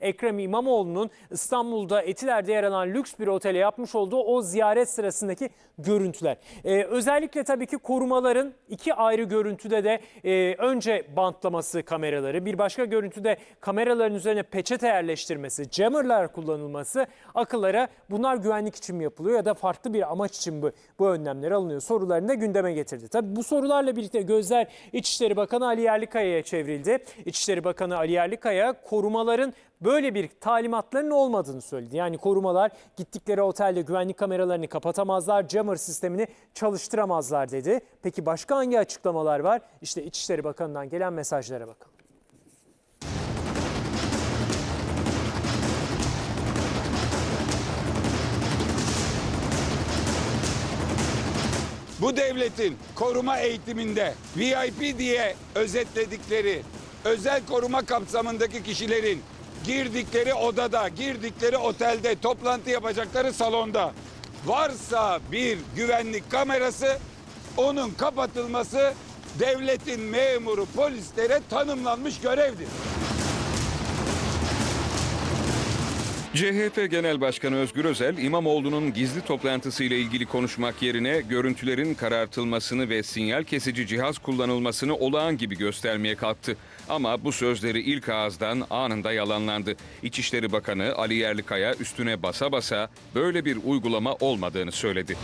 Ekrem İmamoğlu'nun İstanbul'da Etiler'de yer alan lüks bir otele yapmış olduğu o ziyaret sırasındaki görüntüler. Ee, özellikle tabii ki korumaların iki ayrı görüntüde de e, önce bantlaması kameraları, bir başka görüntüde kameraların üzerine peçete yerleştirmesi, jammerlar kullanılması akıllara bunlar güvenlik için mi yapılıyor ya da farklı bir amaç için mi bu önlemler alınıyor sorularını da gündeme getirdi. Tabii bu sorularla birlikte gözler İçişleri Bakanı Ali Yerlikaya'ya çevrildi. İçişleri Bakanı Ali Yerlikaya korumaların böyle bir talimatların olmadığını söyledi. Yani korumalar gittikleri otelde güvenlik kameralarını kapatamazlar, jammer sistemini çalıştıramazlar dedi. Peki başka hangi açıklamalar var? İşte İçişleri Bakanı'ndan gelen mesajlara bakalım. bu devletin koruma eğitiminde VIP diye özetledikleri özel koruma kapsamındaki kişilerin girdikleri odada, girdikleri otelde, toplantı yapacakları salonda varsa bir güvenlik kamerası onun kapatılması devletin memuru polislere tanımlanmış görevdir. CHP Genel Başkanı Özgür Özel, İmamoğlu'nun gizli toplantısı ile ilgili konuşmak yerine görüntülerin karartılmasını ve sinyal kesici cihaz kullanılmasını olağan gibi göstermeye kalktı. Ama bu sözleri ilk ağızdan anında yalanlandı. İçişleri Bakanı Ali Yerlikaya üstüne basa basa böyle bir uygulama olmadığını söyledi.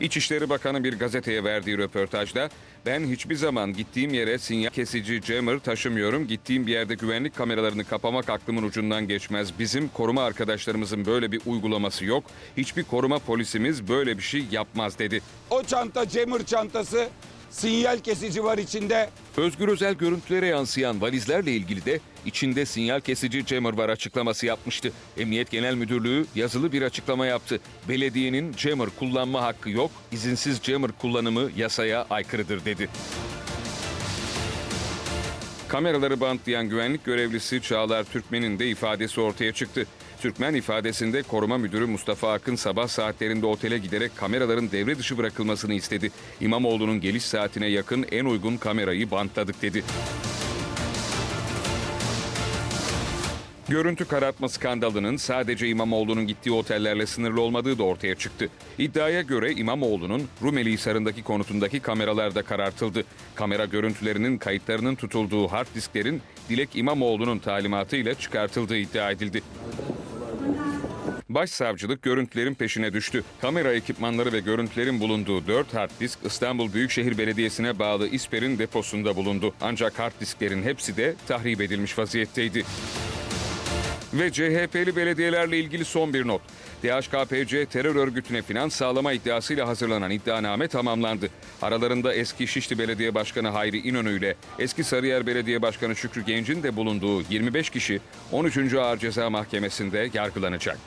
İçişleri Bakanı bir gazeteye verdiği röportajda ben hiçbir zaman gittiğim yere sinyal kesici jammer taşımıyorum. Gittiğim bir yerde güvenlik kameralarını kapamak aklımın ucundan geçmez. Bizim koruma arkadaşlarımızın böyle bir uygulaması yok. Hiçbir koruma polisimiz böyle bir şey yapmaz dedi. O çanta cemur çantası sinyal kesici var içinde. Özgür Özel görüntülere yansıyan valizlerle ilgili de içinde sinyal kesici jammer var açıklaması yapmıştı. Emniyet Genel Müdürlüğü yazılı bir açıklama yaptı. Belediyenin jammer kullanma hakkı yok, izinsiz jammer kullanımı yasaya aykırıdır dedi. Kameraları bantlayan güvenlik görevlisi Çağlar Türkmen'in de ifadesi ortaya çıktı. Türkmen ifadesinde koruma müdürü Mustafa Akın sabah saatlerinde otele giderek kameraların devre dışı bırakılmasını istedi. İmamoğlu'nun geliş saatine yakın en uygun kamerayı bantladık dedi. Görüntü karartma skandalının sadece İmamoğlu'nun gittiği otellerle sınırlı olmadığı da ortaya çıktı. İddiaya göre İmamoğlu'nun Rumeli Hisarı'ndaki konutundaki kameralar da karartıldı. Kamera görüntülerinin kayıtlarının tutulduğu hard disklerin Dilek İmamoğlu'nun talimatıyla çıkartıldığı iddia edildi. Başsavcılık görüntülerin peşine düştü. Kamera ekipmanları ve görüntülerin bulunduğu 4 hard disk İstanbul Büyükşehir Belediyesi'ne bağlı İSPER'in deposunda bulundu. Ancak hard disklerin hepsi de tahrip edilmiş vaziyetteydi. Ve CHP'li belediyelerle ilgili son bir not. DHKPC terör örgütüne finans sağlama iddiasıyla hazırlanan iddianame tamamlandı. Aralarında eski Şişli Belediye Başkanı Hayri İnönü ile eski Sarıyer Belediye Başkanı Şükrü Genç'in de bulunduğu 25 kişi 13. Ağır Ceza Mahkemesi'nde yargılanacak.